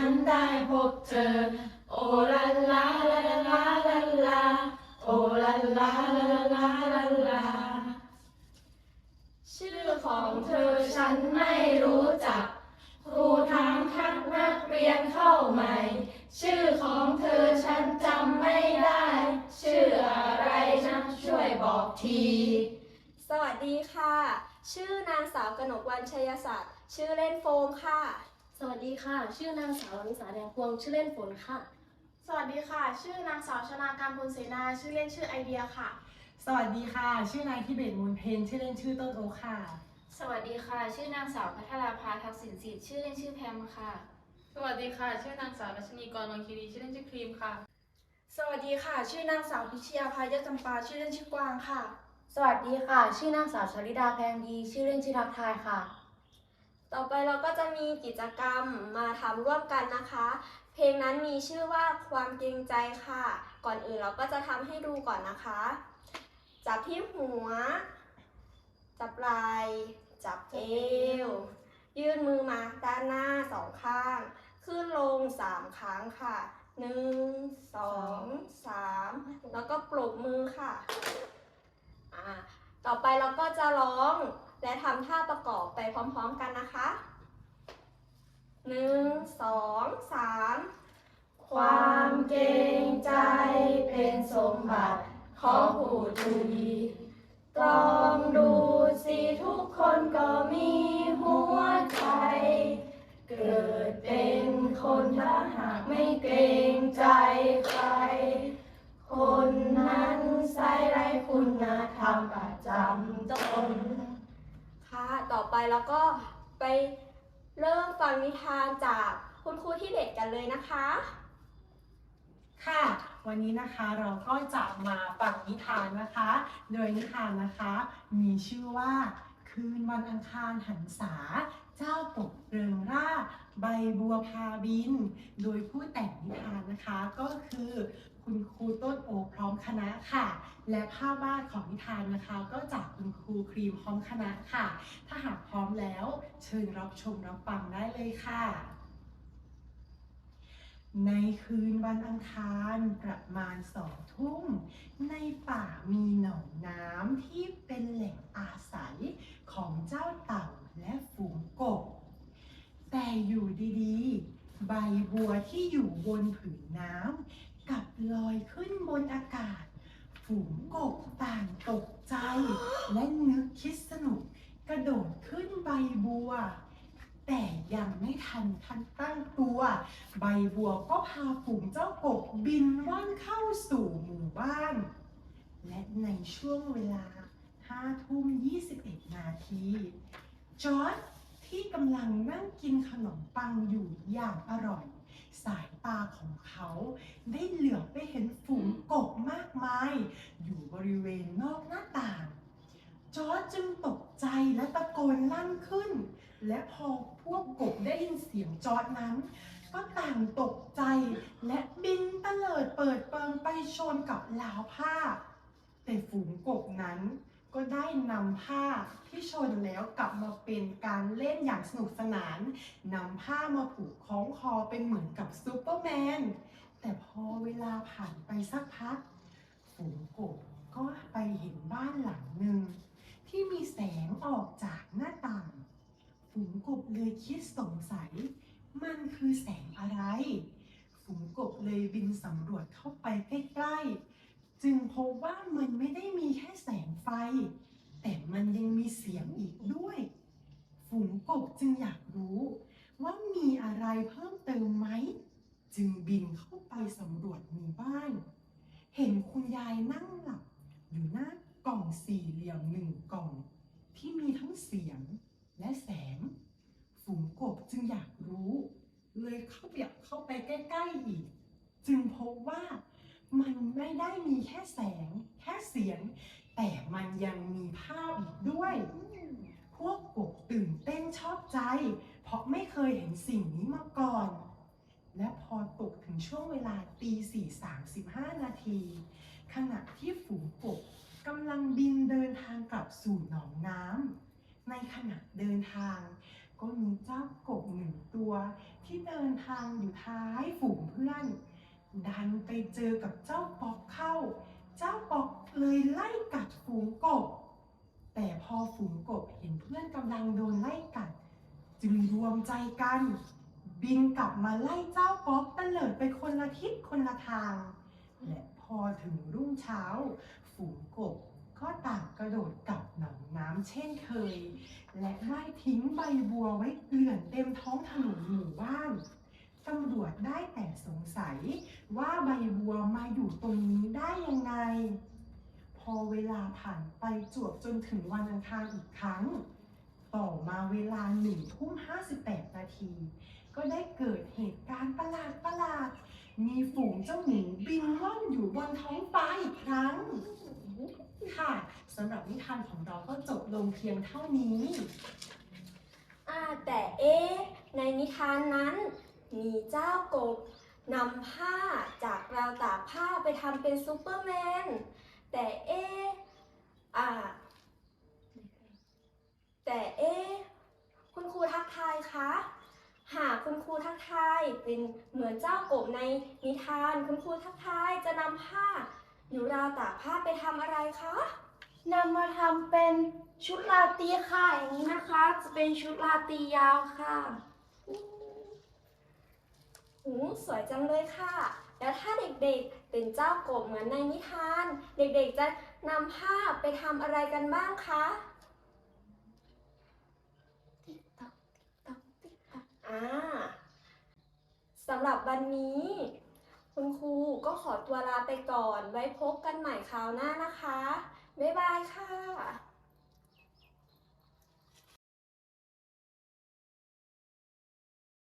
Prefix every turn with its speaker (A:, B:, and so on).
A: ฉันได้พบเธอ โอลาลาลาลาลาลาโอลาลาลาลาลาลาชื่อของเธอฉันไม่รู้จัก ครูถามทักนักเรียนเข้าใหม่ ชื่อของเธอฉันจำไม่ได้ ชื่ออะไรนะช่วยบอกที
B: สวัสดีค่ะ ชื่อนางสาวกนกวันชัยศักดิ์ ชื่อเล่นโฟมค่ะ
C: สวัสดีค่ะ ชื่อนางสาวนิสาแดงพวง ชื่อเล่นฝนค่ะ
D: สวัสดีค่ะ ชื่อนางสาวชนาการพลเสนา ชื่อเล่นชื่อไอเดียค่ะ
E: สวัสดีค่ะ ชื่อนายทิเบตมูลเพนชื่อเล่นชื่อต้นโอคค่ะ
A: สวัสดีค่ะ ชื่อนางสาวพัทราภาทักษิณสิทธิ์ชื่อเล่นชื่อแพมค่ะ
F: สวัสดีค่ะ ชื่อนางสาวรัชนีกรวังคีรีชื่อเล่นชื่อครีมค่ะ
D: สวัสดีค่ะ ชื่อนางสาวพิชยาภายจำปา ชื่อเล่นชื่อกวางค่ะ
C: สวัสดีค่ะ ชื่อนางสาวชลิดาแพงดี ชื่อเล่นชื่อทักทายค่ะ
B: ต่อไปเราก็จะมีกิจกรรมมาทำร่วมกันนะคะ เพลงนั้นมีชื่อว่าความเกรงใจค่ะ ก่อนอื่นเราก็จะทำให้ดูก่อนนะคะ จับที่หัว จับไหล่จับเอว ยื่นมือมาด้านหน้าสองข้าง ขึ้นลงสามครั้งค่ะหนึ่งสองสามแล้วก็ปรบมือค่ะ อ่า ต่อไปเราก็จะร้อง และทำท่าประกอบไปพร้อมๆกันนะคะหนึ่งสองสาม
A: ความเกรงใจเป็นสมบัติของผู้ทุยตรองดูสิทุกคนก็มีหัวใจ เกิดเป็นคนถ้าหากไม่เกรงใจใคร คนนั้นใส่ไรคุณธรรมประจำตน
B: ค่ะ ต่อไปเราก็ไปเริ่มฟังนิทานจากคุณครูที่เด็ดกันเลยนะคะ
E: ค่ะ วันนี้นะคะเราก็จะมาฟังนิทานนะคะ โดยนิทานนะคะ มีชื่อว่าคืนวันอังคารหันษา เจ้าปกเริงร่า ใบบัวพาบิน โดยผู้แต่งนิทานนะคะก็คือ คณะค่ะ และภาพวาดของนิทานนะคะ ก็จากคุณครูครีมพร้อมคณะค่ะ ถ้าหากพร้อมแล้วเชิญรับชมรับฟังได้เลยค่ะ ในคืนวันอังคารประมาณสองทุ่ม ในป่ามีหนองน้ำที่เป็นแหล่งอาศัยของเจ้าเต่าและฝูงกบ แต่อยู่ดีๆ ใบบัวที่อยู่บนผืนน้ำ กับลอยขึ้นบนอากาศ ฝูงกบต่างตกใจ และนึกคิดสนุก กระโดดขึ้นใบบัว แต่ยังไม่ทันทันตั้งตัว ใบบัวก็พาฝูงเจ้ากบบินว่อนเข้าสู่หมู่บ้าน และในช่วงเวลา5ทุ่ม21นาที จอร์ดที่กำลังนั่งกินขนมปังอยู่อย่างอร่อย สายตาของเขาได้เหลือบไปเห็นฝูงกบมากมาย อยู่บริเวณนอกหน้าต่าง จอร์ดจึงตกใจและตะโกนลั่นขึ้น และพอพวกกบได้ยินเสียงจอร์ดนั้น ก็ต่างตกใจและบินเตลิดเปิดเปิงไปชนกับราวผ้า แต่ฝูงกบนั้น ก็ได้นำผ้าที่ชนแล้วกลับมาเป็นการเล่นอย่างสนุกสนานนำผ้ามาผูกคล้องคอเป็นเหมือนกับซูเปอร์แมน แต่พอเวลาผ่านไปสักพักฝูงกบก็ไปเห็นบ้านหลังหนึ่งที่มีแสงออกจากหน้าต่าง ฝูงกบเลยคิดสงสัย มันคือแสงอะไร ฝูงกบเลยบินสำรวจเข้าไปใกล้ๆ จึงพบว่ามันไม่ได้มีแค่แสงไฟ แต่มันยังมีเสียงอีกด้วย ฝูงกบจึงอยากรู้ ว่ามีอะไรเพิ่มเติมไหม จึงบินเข้าไปสำรวจหมู่บ้าน เห็นคุณยายนั่งหลับ อยู่หน้ากล่องสี่เหลี่ยมหนึ่งกล่อง ที่มีทั้งเสียงและแสง ฝูงกบจึงอยากรู้ เลยเข้าไปเข้าไปใกล้ๆอีก จึงพบว่า มันไม่ได้มีแค่แสง แค่เสียง แต่มันยังมีภาพอีกด้วย พวกกบตื่นเต้นชอบใจ เพราะไม่เคยเห็นสิ่งนี้มาก่อน และพอตกถึงช่วงเวลาตีสี่สามสิบห้านาที ขณะที่ฝูงกบกำลังบินเดินทางกลับสู่หนองน้ำในขณะเดินทาง ก็มีเจ้ากบหนึ่งตัว ที่เดินทางอยู่ท้ายฝูงเพื่อน ดันไปเจอกับเจ้าปอกเข้า เจ้าปอกเลยไล่กัดฝูงกบ แต่พอฝูงกบเห็นเพื่อนกำลังโดนไล่กัด จึงรวมใจกัน บินกลับมาไล่เจ้าป๊อกตะเลิดไปคนละทิศคนละทาง และพอถึงรุ่งเช้า ฝูงกบก็ต่างกระโดดกลับหนองน้ำเช่นเคย และได้ทิ้งใบบัวไว้เกลื่อนเต็มท้องถนนหมู่บ้าน ตำรวจได้แต่สงสัยว่าใบบัวมาอยู่ตรงนี้ได้ยังไง พอเวลาผ่านไปจวบจนถึงวันอังคารอีกครั้ง ต่อมาเวลาหนึ่งทุ่มห้าสิบแปดนาที ก็ได้เกิดเหตุการณ์ประหลาดประหลาด มีฝูงเจ้าหมูบินล่อนอยู่บนท้องฟ้าอีกครั้ง ค่ะสำหรับนิทานของเราก็จบลงเพียงเท่านี้
B: อ่าแต่เอ๊ะในนิทานนั้น มีเจ้ากบนำผ้าจากราวตากผ้าไปทำเป็นซูเปอร์แมน แต่เออ่าแต่เอคุณครูทักทายคะหากคุณครูทักทายเป็นเหมือนเจ้ากบในนิทาน คุณครูทักทายจะนำผ้าอยู่ราวตากผ้าไปทำอะไรคะ
A: นำมาทำเป็นชุดราตรีค่ะอย่างนี้นะคะ จะเป็นชุดราตรียาวค่ะ
B: หูสวยจังเลยค่ะ แล้วถ้าเด็กๆเป็นเจ้ากบเหมือนในนิทาน เด็กๆจะนำผ้าไปทำอะไรกันบ้างคะอ่าสำหรับวันนี้ คุณครูก็ขอตัวลาไปก่อน ไว้พบกันใหม่คราวหน้านะคะ บ๊ายบายค่ะ